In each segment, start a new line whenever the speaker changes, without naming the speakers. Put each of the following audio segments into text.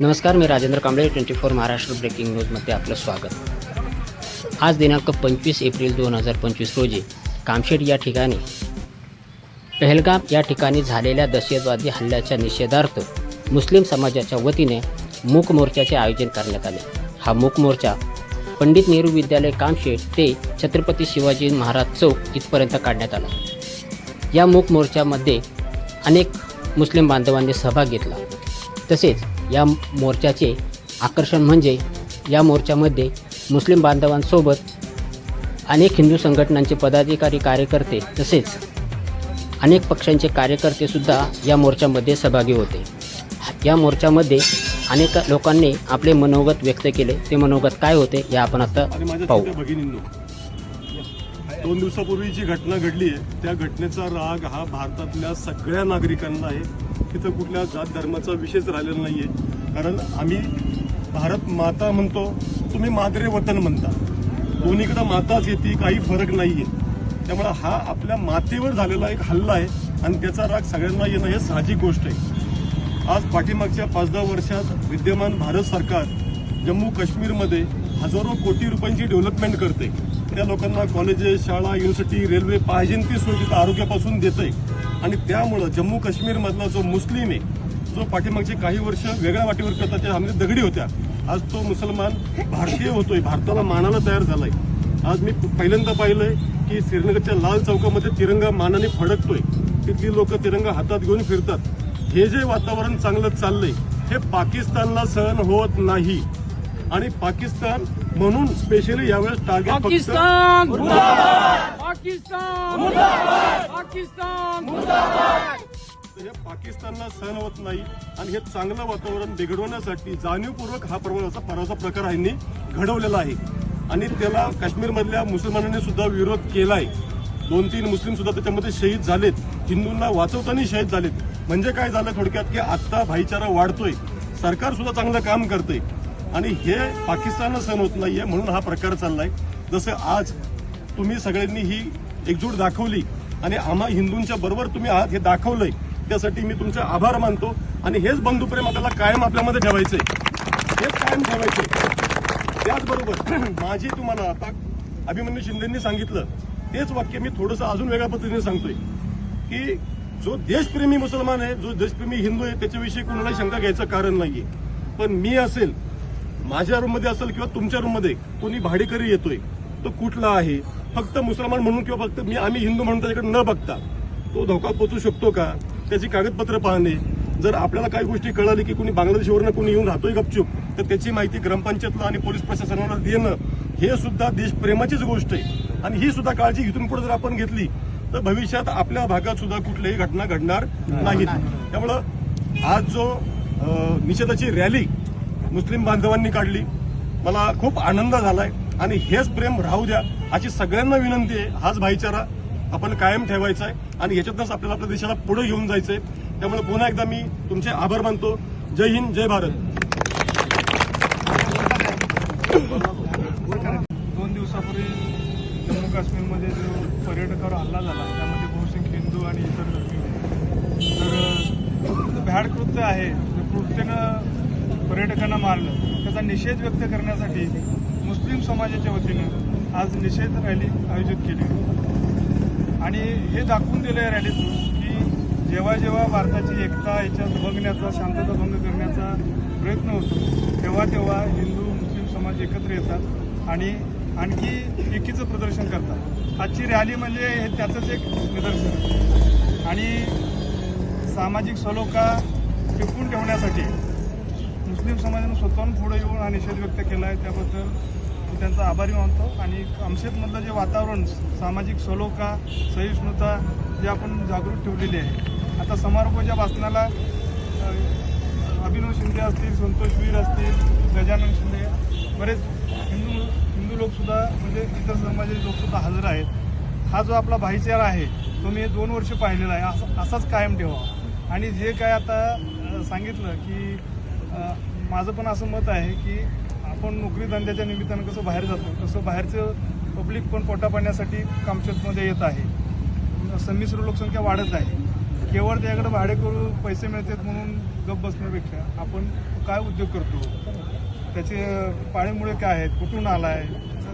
नमस्कार मी Rajendra Kamble twenty four Maharashtra breaking न्यूजमध्ये आपलं स्वागत. आज दिनांक पंचवीस एप्रिल दोन हजार पंचवीस रोजी कामशेट या ठिकाणी पहलगाम या ठिकाणी झालेल्या दहशतवादी हल्ल्याच्या निषेधार्थ मुस्लिम समाजाच्या वतीने मूक मोर्चाचे आयोजन करण्यात आले. हा मूक मोर्चा पंडित नेहरू विद्यालय कामशेट ते छत्रपती शिवाजी महाराज चौक इथपर्यंत काढण्यात आला. या मूक मोर्चामध्ये अनेक मुस्लिम बांधवांनी सहभाग घेतला. तसेच या मोर्चाचे आकर्षण म्हणजे या मोर्चामध्ये मुस्लिम बांधवांसोबत अनेक हिंदू संघटनांचे पदाधिकारी कार्यकर्ते तसेच अनेक पक्षांचे कार्यकर्तेसुद्धा या मोर्चामध्ये सहभागी होते. या मोर्चामध्ये अनेक लोकांनी आपले मनोगत व्यक्त केले. ते मनोगत काय होते हे आपण आता पाहू.
दोन दिवसापूर्वी जी घटना घडली आहे त्या घटनेचा राग हा भारतातल्या सगळ्या नागरिकांना आहे. तिथं कुठल्या जात धर्माचा विषयच राहिलेला नाही आहे कारण आम्ही भारत माता म्हणतो तुम्ही मादरे वतन म्हणता. दोन्हीकडं माताच येते काही फरक नाही आहे त्यामुळे हा आपल्या मातेवर झालेला एक हल्ला आहे आणि त्याचा राग सगळ्यांना येणं हे साहजिक गोष्ट आहे. आज पाठीमागच्या पाच दहा वर्षात विद्यमान भारत सरकार जम्मू काश्मीरमध्ये हजारो कोटी रुपयांची डेव्हलपमेंट करते त्या लोकांना कॉलेजेस शाळा युनिव्हर्सिटी रेल्वे पाहिजे ती सोय तिथं आरोग्यापासून देते आणि त्यामुळं जम्मू काश्मीरमधला जो मुस्लिम आहे जो पाठीमागचे काही वर्ष वेगळ्या वाटेवर करतात त्यामध्ये दगडी होत्या. आज तो मुसलमान भारतीय होतोय भारताला मानायला तयार झालाय. आज मी पहिल्यांदा पाहिलंय की श्रीनगरच्या लाल चौकामध्ये तिरंगा मानाने फडकतोय. तिथली लोक तिरंगा हातात घेऊन फिरतात. हे जे वातावरण चांगलं चाललंय हे पाकिस्तानला सहन होत नाही. आणि पाकिस्तान म्हणून स्पेशली यावेळेस टार्गेट
पाकिस्तान! पाकिस्तान!
हे पाकिस्तानला सहन होत नाही आणि हे चांगलं वातावरण बिघडवण्यासाठी जाणीवपूर्वक हा प्रवासा पराचा प्रकार यांनी घडवलेला आहे. आणि त्याला काश्मीरमधल्या मुसलमानांनी सुद्धा विरोध केलाय. दोन तीन मुस्लिम सुद्धा त्याच्यामध्ये शहीद झालेत. हिंदूंना वाचवताना शहीद झालेत. म्हणजे काय झालं थोडक्यात की आत्ता भाईचारा वाढतोय. सरकार सुद्धा चांगलं काम करतंय. आणि हे पाकिस्तानला सहन होत नाहीये म्हणून हा प्रकार चाललाय. जसं आज तुम्ही सगळ्यांनी ही एकजूट दाखवली आणि आम्हा हिंदूंच्या बरोबर तुम्ही आहात हे दाखवलंय. त्यासाठी मी तुमचे आभार मानतो आणि हेच बंधुप्रेम आपल्याला कायम आपल्यामध्ये ठेवायचंय. हेच कायम ठेवायचंय. त्याचबरोबर माझी तुम्हाला आता अभिमन्यू शिंदेंनी सांगितलं. तेच वाक्य मी थोडंसं अजून वेगळ्या पद्धतीने सांगतोय. की जो देशप्रेमी मुसलमान आहे जो देशप्रेमी हिंदू आहे त्याच्याविषयी कोणाला शंका घ्यायचं कारण नाहीये. पण मी असेल माझ्या रूममध्ये असेल किंवा तुमच्या रूममध्ये कोणी भाडेकरी येतोय तो कुठला आहे? फक्त मुसलमान म्हणून किंवा फक्त मी आम्ही हिंदू म्हणून त्याच्याकडे न बघता तो धोका पोचू शकतो का? त्याची कागदपत्र पाहणे. जर आपल्याला काही गोष्टी कळाली की कोणी बांगलादेशवरनं कोणी येऊन राहतोय गपचूप तर त्याची माहिती ग्रामपंचायतला आणि पोलीस प्रशासनाला देणं हे सुद्धा देशप्रेमाचीच गोष्ट आहे. आणि ही सुद्धा काळजी इथून पुढे जर आपण घेतली तर भविष्यात आपल्या भागात सुद्धा कुठलीही घटना घडणार नाहीत त्यामुळं आज जो निषेधाची रॅली मुस्लिम बांधवांनी काढली मला खूप आनंद झालाय. आणि हेच प्रेम राहू द्या अशी सगळ्यांना विनंती आहे. हाच भाईचारा आपण कायम ठेवायचा आहे आणि ह्याच्यातनंच आपल्याला आपल्या देशाला पुढे घेऊन जायचंय. त्यामुळे पुन्हा एकदा मी तुमचे आभार मानतो. जय हिंद जय भारत.
दोन दिवसापूर्वी जम्मू काश्मीरमध्ये जो पर्यटकावर हल्ला झाला त्यामध्ये बहुसंख्य हिंदू आणि इतर धर्मी तर भ्याड कृत्य आहे. म्हणजे कृत्यनं पर्यटकांना मारलं. त्याचा निषेध व्यक्त करण्यासाठी मुस्लिम समाजाच्या वतीनं आज निषेध रॅली आयोजित केली. आणि हे दाखवून दिलं या रॅलीतून की जेव्हा जेव्हा भारताची एकता याच्यात बघण्याचा शांतता भंग करण्याचा प्रयत्न होतो तेव्हा तेव्हा हिंदू मुस्लिम समाज एकत्र येतात आणि आणखी एकीचं प्रदर्शन करतात. आजची रॅली म्हणजे हे त्याचंच एक निदर्शन. आणि सामाजिक सलोखा टिकून ठेवण्यासाठी मुस्लिम समाजानं स्वतःहून पुढे येऊन हा निषेध व्यक्त केला आहे त्याबद्दल मी त्यांचा आभारी मानतो. आणि अमशेतमधलं जे वातावरण सामाजिक सलोखा सहिष्णुता जे आपण जागृत ठेवलेली आहे. आता समारोपाच्या भाषणाला अभिनव शिंदे असतील संतोष वीर असतील गजानन शिंदे बरेच हिंदू हिंदू लोकसुद्धा म्हणजे इतर समाजाचे लोकसुद्धा हजर आहेत. हा जो आपला भाईचारा आहे तो मी दोन वर्ष पाहिलेला आहे. असा असाच कायम ठेवा. आणि जे काय आता सांगितलं की माझं पण असं मत आहे की आपण नोकरी धंद्याच्या निमित्तानं कसं बाहेर जातो तसं बाहेरचं पब्लिक पण पोटापाण्यासाठी कामशेतमध्ये येत आहे. संमिश्र लोकसंख्या वाढत आहे. केवळ त्याकडे भाडे करू पैसे मिळतात म्हणून गप बसण्यापेक्षा आपण काय उद्योग करतो? त्याचे पाळीमुळे काय आहेत? कुठून आलाय?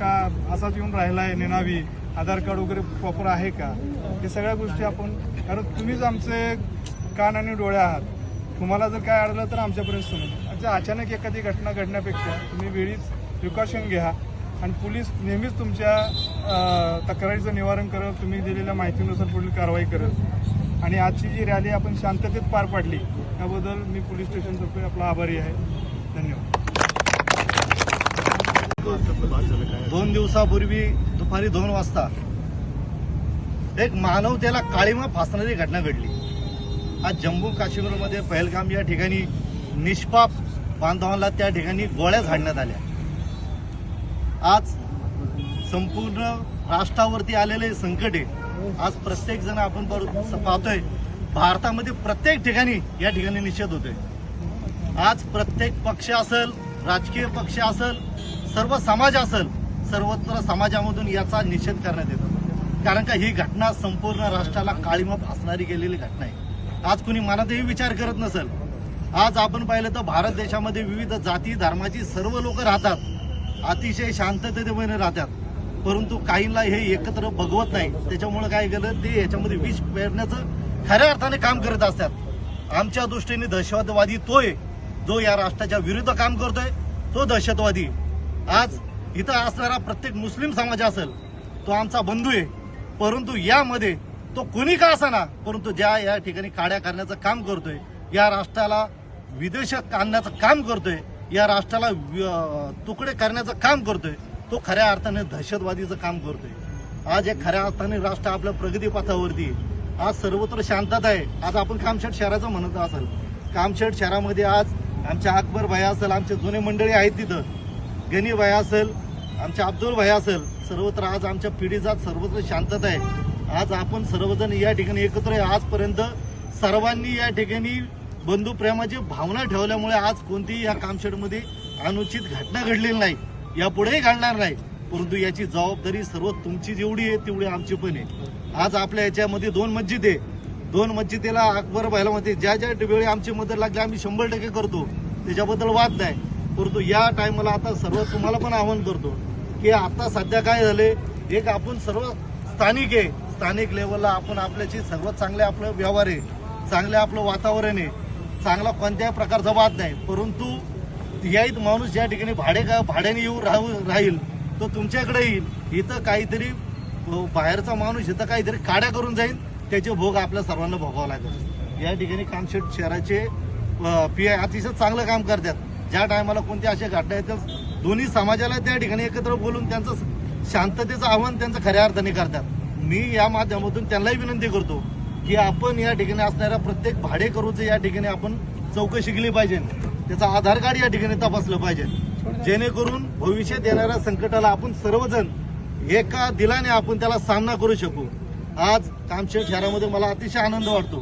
का असाच येऊन राहिला आहे नेनावी? आधार कार्ड वगैरे प्रॉपर आहे का? हे सगळ्या गोष्टी आपण कारण तुम्हीच आमचे कान आणि डोळे आहात. तुम्हाला जर काय अडलं तर आमच्यापर्यंत समजेल अच्छा अचानक एखादी घटना घडण्यापेक्षा तुम्ही वेळीच प्रिकॉशन घ्या. आणि पोलीस नेहमीच तुमच्या तक्रारीचं निवारण करत तुम्ही दिलेल्या माहितीनुसार पुढील कारवाई करत. आणि आजची जी रॅली आपण शांततेत पार पाडली त्याबद्दल मी पोलीस स्टेशनतर्फे आपला आभारी आहे. धन्यवाद.
दोन दिवसापूर्वी दुपारी दोन वाजता एक मानवतेला काळीमा फासणारी घटना घडली. आज जम्मू काश्मीरमध्ये पहलगाम या ठिकाणी निष्पाप बांधवांना त्या ठिकाणी गोळ्या झाडण्यात आल्या. आज संपूर्ण राष्ट्रावरती आलेले संकट आहे आज प्रत्येक जण आपण पाहतोय. भारतामध्ये प्रत्येक ठिकाणी या ठिकाणी निषेध होतोय. आज प्रत्येक पक्ष असेल राजकीय पक्ष असेल सर्व समाज असेल सर्वत्र समाजामधून याचा निषेध करण्यात येतो. कारण का ही घटना संपूर्ण राष्ट्राला काळीमा फासणारी गेलेली घटना आहे. आज कुणी मनातही विचार करत नसेल आज आपण पाहिलं तर भारत देशामध्ये विविध जाती धर्माची सर्व लोक राहतात. अतिशय शांततेमध्ये राहतात. परंतु काहींना हे एकत्र बघवत नाही. त्याच्यामुळे काय केलं? ते याच्यामध्ये विष पेरण्याचं खऱ्या अर्थाने काम करत असतात. आमच्या दृष्टीने दहशतवादी तो आहे जो या राष्ट्राच्या विरुद्ध काम करतोय तो दहशतवादी आज इथं असणारा प्रत्येक मुस्लिम समाज असेल तो आमचा बंधू आहे. परंतु यामध्ये तो कोणी का असाना? परंतु ज्या या ठिकाणी काड्या करण्याचं काम करतोय या राष्ट्राला विदेशात आणण्याचं काम करतोय या राष्ट्राला तुकडे करण्याचं काम करतोय तो खऱ्या अर्थाने दहशतवादीचं काम करतोय. आज या खऱ्या अर्थाने राष्ट्र आपल्या प्रगतीपथावरती आहे. आज सर्वत्र शांतता आहे. आज आपण कामशेट शहराचं म्हणत असेल. कामशेट शहरामध्ये आज आमच्या अकबर भाई असेल आमचे जुने मंडळी आहेत तिथं. गनी भाई असेल आमचे अब्दुल भाई असेल सर्वत्र आज आमच्या पिढीजात सर्वत्र शांतता आहे. आज आपण सर्वजण या ठिकाणी एकत्र आहे. आजपर्यंत सर्वांनी या ठिकाणी बंधुप्रेमाची भावना ठेवल्यामुळे आज कोणतीही या कामशेडमध्ये अनुचित घटना घडलेली नाही. यापुढेही घडणार नाही. परंतु याची जबाबदारी सर्व तुमची जेवढी आहे तेवढी आमची पण आहे. आज आपल्या याच्यामध्ये दोन मस्जिद आहे. दोन मस्जिदेला अकबर व्हायला म्हणते ज्या ज्या वेळी आमची मदत लागली आम्ही शंभर टक्के करतो. त्याच्याबद्दल वाद नाही. परंतु या टायमाला आता सर्व तुम्हाला पण आवाहन करतो की आता सध्या काय झाले एक आपण सर्व स्थानिक आहे. स्थानिक लेवलला आपण आपल्याशी सर्वात चांगले आपलं व्यवहार आहे. चांगले आपलं वातावरण आहे. चांगला कोणत्याही प्रकारचा वाद नाही. परंतु याईत माणूस ज्या ठिकाणी भाडे का भाड्याने येऊ राहू राहील तो तुमच्याकडे येईल. इथं काहीतरी बाहेरचा माणूस इथं काहीतरी काड्या करून जाईल त्याचे भोग आपल्या सर्वांना भोगावं लागेल. या ठिकाणी कामशेट शहराचे पी आय अतिशय चांगलं काम करतात. ज्या टायमाला कोणत्या अशा घटना येतात दोन्ही समाजाला त्या ठिकाणी एकत्र बोलून त्यांचं शांततेचं आव्हान त्यांचं खऱ्या अर्थाने करतात. मी या माध्यमातून त्यांनाही विनंती करतो की आपण या ठिकाणी असणाऱ्या प्रत्येक भाडेकरूचं या ठिकाणी आपण चौकशी केली पाहिजे. त्याचा आधार कार्ड या ठिकाणी तपासलं पाहिजे. जेणेकरून भविष्यात येणाऱ्या संकटाला आपण सर्वजण एका दिलाने आपण त्याला सामना करू शकू. आज कामशेत शहरामध्ये मला अतिशय आनंद वाटतो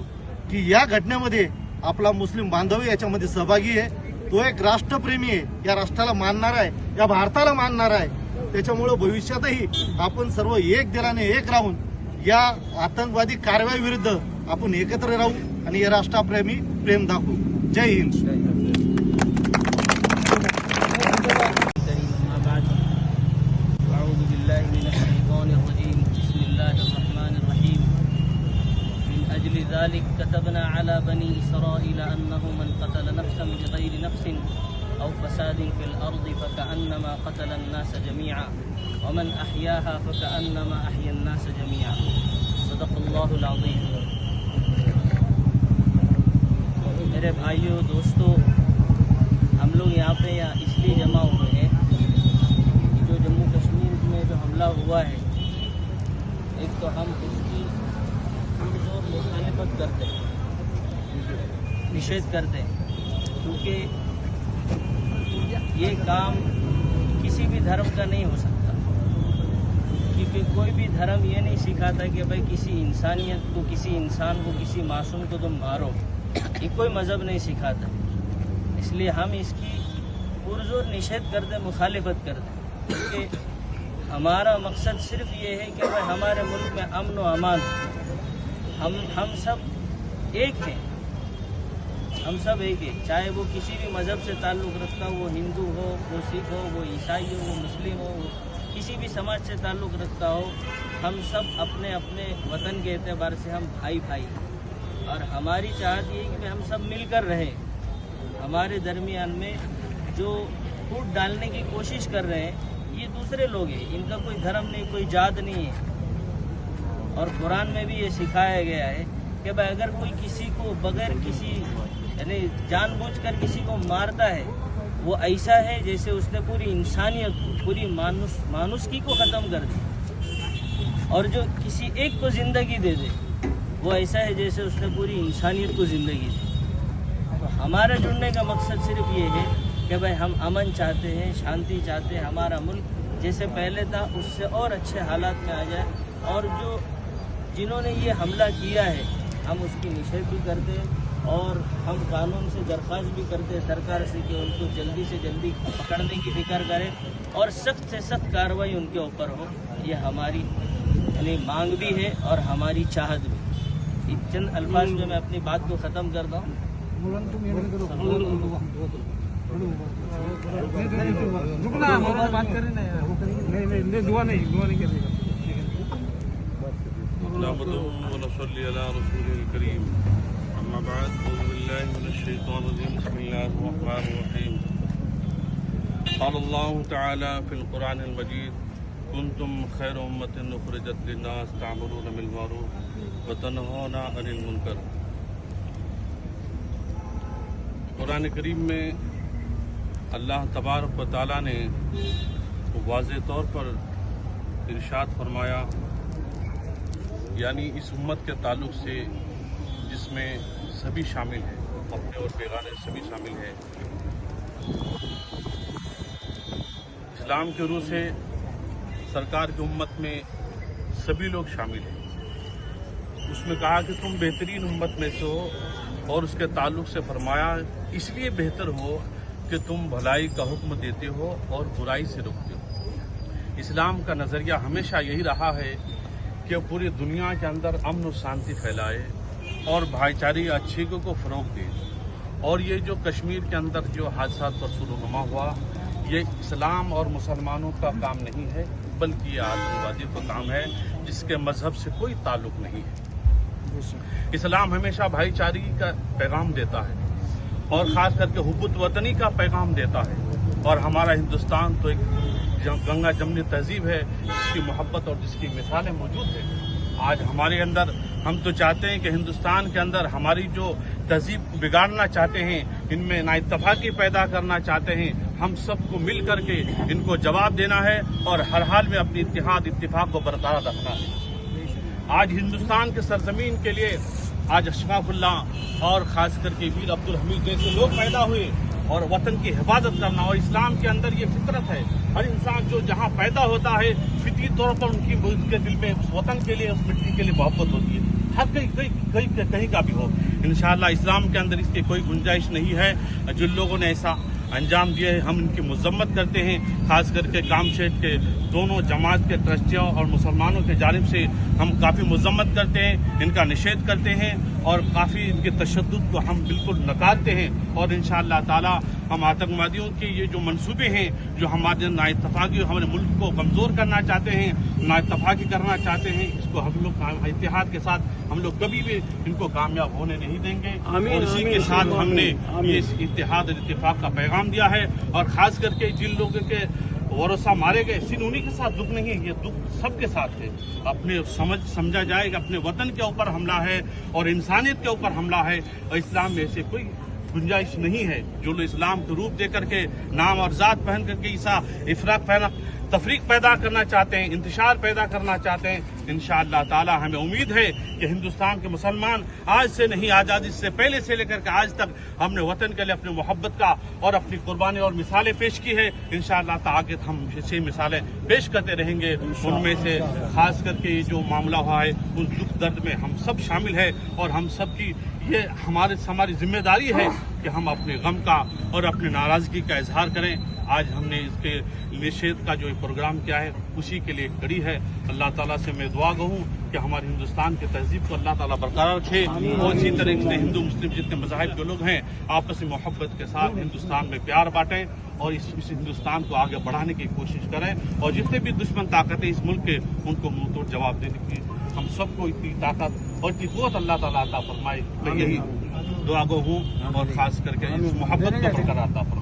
की या घटनेमध्ये आपला मुस्लिम बांधव याच्यामध्ये सहभागी आहे. तो एक राष्ट्रप्रेमी आहे. या राष्ट्राला मानणार आहे. या भारताला मानणार आहे. त्याच्यामुळं भविष्यातही आपण सर्व एक दिलाने एक राहून या आतंकवादी कारवाई विरुद्ध आपण एकत्र राहू आणि या राष्ट्रप्रेमी प्रेम दाखवू जय हिंद
أما بعد أعوذ بالله من الشيطان الرجيم بسم الله الرحمن الرحيم من أجل ذلك كتبنا على بني إسرائيل أنه من قتل نفسا بغير نفس أو فساد في الأرض فكأنما قتل الناس جميعا ومن أحياها فكأنما أحيا الناس جميعا صدق الله العظيم मेरे भाइयों दोस्तों हम लोग यहाँ पे यहाँ इसलिए जमा हुए हैं कि जो जम्मू कश्मीर में जो हमला हुआ है एक तो हम उसकी पुरजोर मुखालिफत करते हैं निषेध करते हैं क्योंकि یہ کام کسی بھی دھرم کا نہیں ہو سکتا۔ کیونکہ کوئی بھی دھرم یہ نہیں سکھاتا کہ بھائی کسی انسانیت کو، کسی انسان کو، کسی معصوم کو تم مارو۔ یہ کوئی مذہب نہیں سکھاتا۔ اس لیے ہم اس کی پرزور نشید کرتے مخالفت کرتے کیونکہ ہمارا مقصد صرف یہ ہے کہ بھائی ہمارے ملک میں امن و امان۔ ہم ہم سب ایک ہیں۔ ہم سب ایک ہیں۔ چاہے وہ کسی بھی مذہب سے تعلق رکھتا ہو، وہ ہندو ہو، وہ سکھ ہو، وہ عیسائی ہو، وہ مسلم ہو، وہ کسی بھی سماج سے تعلق رکھتا ہو، ہم سب اپنے اپنے وطن کے اعتبار سے ہم بھائی بھائی ہیں۔ اور ہماری چاہت یہ ہے کہ ہم سب مل کر رہیں۔ ہمارے درمیان میں جو پھوٹ ڈالنے کی کوشش کر رہے ہیں، یہ دوسرے لوگ ہیں۔ ان کا کوئی دھرم نہیں، کوئی جات نہیں ہے۔ اور قرآن میں بھی یہ سکھایا گیا ہے کہ بھائی، اگر کوئی کسی کو بغیر کسی یعنی جان بوجھ کر کسی کو مارتا ہے، وہ ایسا ہے جیسے اس نے پوری انسانیت کو، پوری مانوس کی کو ختم کر دی۔ اور جو کسی ایک کو زندگی دے دے، وہ ایسا ہے جیسے اس نے پوری انسانیت کو زندگی دی۔ تو ہمارا جڑنے کا مقصد صرف یہ ہے کہ بھائی ہم امن چاہتے ہیں، شانتی چاہتے ہیں، ہمارا ملک جیسے پہلے تھا، اس سے اور اچھے حالات میں آ جائے۔ اور جو جنہوں نے یہ حملہ کیا ہے، ہم اس کی نشے بھی کرتے ہیں۔ اور ہم قانون سے درخواست بھی کرتے ہیں سرکار سے کہ ان کو جلدی سے جلدی پکڑنے کی فکر کریں اور سخت سے سخت کارروائی ان کے اوپر ہو یہ ہماری
یعنی مانگ بھی ہے اور ہماری چاہت بھی چند الفاظ میں میں اپنی
بات کو ختم کرتا ہوں أما بعد، أعوذ بالله من الشيطان الرجيم. بسم الله الرحمن الرحيم. قال الله تعالى في المجيد، كنتم خير للناس تعملون بالمعروف وتنهون عن المنكر. قرآن کریم میں اللہ تبارک و تعالیٰ نے واضح طور پر ارشاد فرمایا یعنی اس امت کے تعلق سے جس میں سبھی شامل ہیں، اپنے اور بیگانے سبھی شامل ہیں۔ اسلام کے روح سے سرکار کی امت میں سبھی لوگ شامل ہیں۔ اس میں کہا کہ تم بہترین امت میں سے ہو اور اس کے تعلق سے فرمایا، اس لیے بہتر ہو کہ تم بھلائی کا حکم دیتے ہو اور برائی سے رکھتے ہو۔ اسلام کا نظریہ ہمیشہ یہی رہا ہے کہ پوری دنیا کے اندر امن و شانتی پھیلائے۔ اور بھائی چاری اچھی کو فروغ دی اور یہ جو کشمیر کے اندر جو حادثات کا ہما ہوا، یہ اسلام اور مسلمانوں کا کام نہیں ہے، بلکہ یہ آتنکوادی کا کام ہے، جس کے مذہب سے کوئی تعلق نہیں ہے۔ اسلام ہمیشہ بھائی چاری کا پیغام دیتا ہے، اور خاص کر کے حبت وطنی کا پیغام دیتا ہے۔ اور ہمارا ہندوستان تو ایک گنگا جمنی تہذیب ہے، جس کی محبت اور جس کی مثالیں موجود ہیں۔ آج ہمارے اندر ہم تو چاہتے ہیں کہ ہندوستان کے اندر ہماری جو تہذیب بگاڑنا چاہتے ہیں، ان میں نااتفاقی پیدا کرنا چاہتے ہیں، ہم سب کو مل کر کے ان کو جواب دینا ہے اور ہر حال میں اپنی اتحاد، اتفاق کو برقرار رکھنا ہے۔ آج ہندوستان کے سرزمین کے لیے آج اشفاق اللہ اور خاص کر کے ویر عبد الحمید جیسے لوگ پیدا ہوئے اور وطن کی حفاظت کرنا اور اسلام کے اندر یہ فطرت ہے۔ ہر انسان جو جہاں پیدا ہوتا ہے، فطری طور پر ان کی کے دل میں اس وطن کے لیے، اس مٹی کے لیے محبت ہوتی ہے۔ ہر کئی کئی کہیں کا بھی ہو۔ انشاءاللہ اسلام کے اندر اس کی کوئی گنجائش نہیں ہے۔ جن لوگوں نے ایسا انجام دیے ہم ان کی مذمت کرتے ہیں۔ خاص کر کے کام شیٹ کے دونوں جماعت کے ٹرسٹیوں اور مسلمانوں کے جانب سے ہم کافی مذمت کرتے ہیں، ان کا نشید کرتے ہیں اور کافی ان کے تشدد کو ہم بالکل نکارتے ہیں۔ اور انشاءاللہ تعالی ہم آتنکوادیوں کے یہ جو منصوبے ہیں جو ہمارے نااتفاقی ہمارے ملک کو کمزور کرنا چاہتے ہیں نااتفاقی کرنا چاہتے ہیں اس کو ہم لوگ اتحاد کے ساتھ ہم لوگ کبھی بھی ان کو کامیاب ہونے نہیں دیں گے۔ اور اسی کے ساتھ ہم نے یہ اتحاد اور اتفاق کا پیغام دیا ہے۔ اور خاص کر کے جن لوگوں کے ورثہ مارے گئے سن انہی کے ساتھ دکھ نہیں ہے یہ دکھ سب کے ساتھ ہے۔ اپنے سمجھ سمجھا جائے کہ اپنے وطن کے اوپر حملہ ہے اور انسانیت کے اوپر حملہ ہے۔ اور اسلام میں ایسے کوئی गुंजाइश नहीं है। जो लोग इस्लाम को रूप दे करके नाम और जात पहन करके ईसा इफराक تفریق پیدا کرنا چاہتے ہیں انتشار پیدا کرنا چاہتے ہیں۔ انشاءاللہ تعالی ہمیں امید ہے کہ ہندوستان کے مسلمان آج سے نہیں آزادی سے پہلے سے لے کر کے آج تک ہم نے وطن کے لیے اپنی محبت کا اور اپنی قربانی اور مثالیں پیش کی ہے انشاءاللہ تعالی ہم ایسی مثالیں پیش کرتے رہیں گے۔ ان میں سے خاص کر کے یہ جو معاملہ ہوا ہے اس دکھ درد میں ہم سب شامل ہیں اور ہم سب کی یہ ہمارے ہماری ذمہ داری ہے کہ ہم اپنے غم کا اور اپنے ناراضگی کا اظہار کریں۔ آج ہم نے اس کے نشید کا جو پروگرام کیا ہے اسی کے لیے کڑی ہے۔ اللہ تعالیٰ سے میں دعا گہوں کہ ہمارے ہندوستان کے تہذیب کو اللہ تعالیٰ برقرار رکھے۔ اور اسی طرح سے ہندو مسلم جتنے مذاہب کے لوگ ہیں آپس میں محبت کے ساتھ ہندوستان میں پیار بانٹیں اور اس اس ہندوستان کو آگے بڑھانے کی کوشش کریں۔ اور جتنے بھی دشمن طاقتیں اس ملک کے ان کو منہ توڑ جواب دینے کی ہم سب کو اتنی طاقت اور اتنی قوت اللہ تعالیٰ عطا فرمائے۔ میں یہی دعا گو ہوں اور
خاص کر کے اس محبت کو برقرار عطا فرمائے۔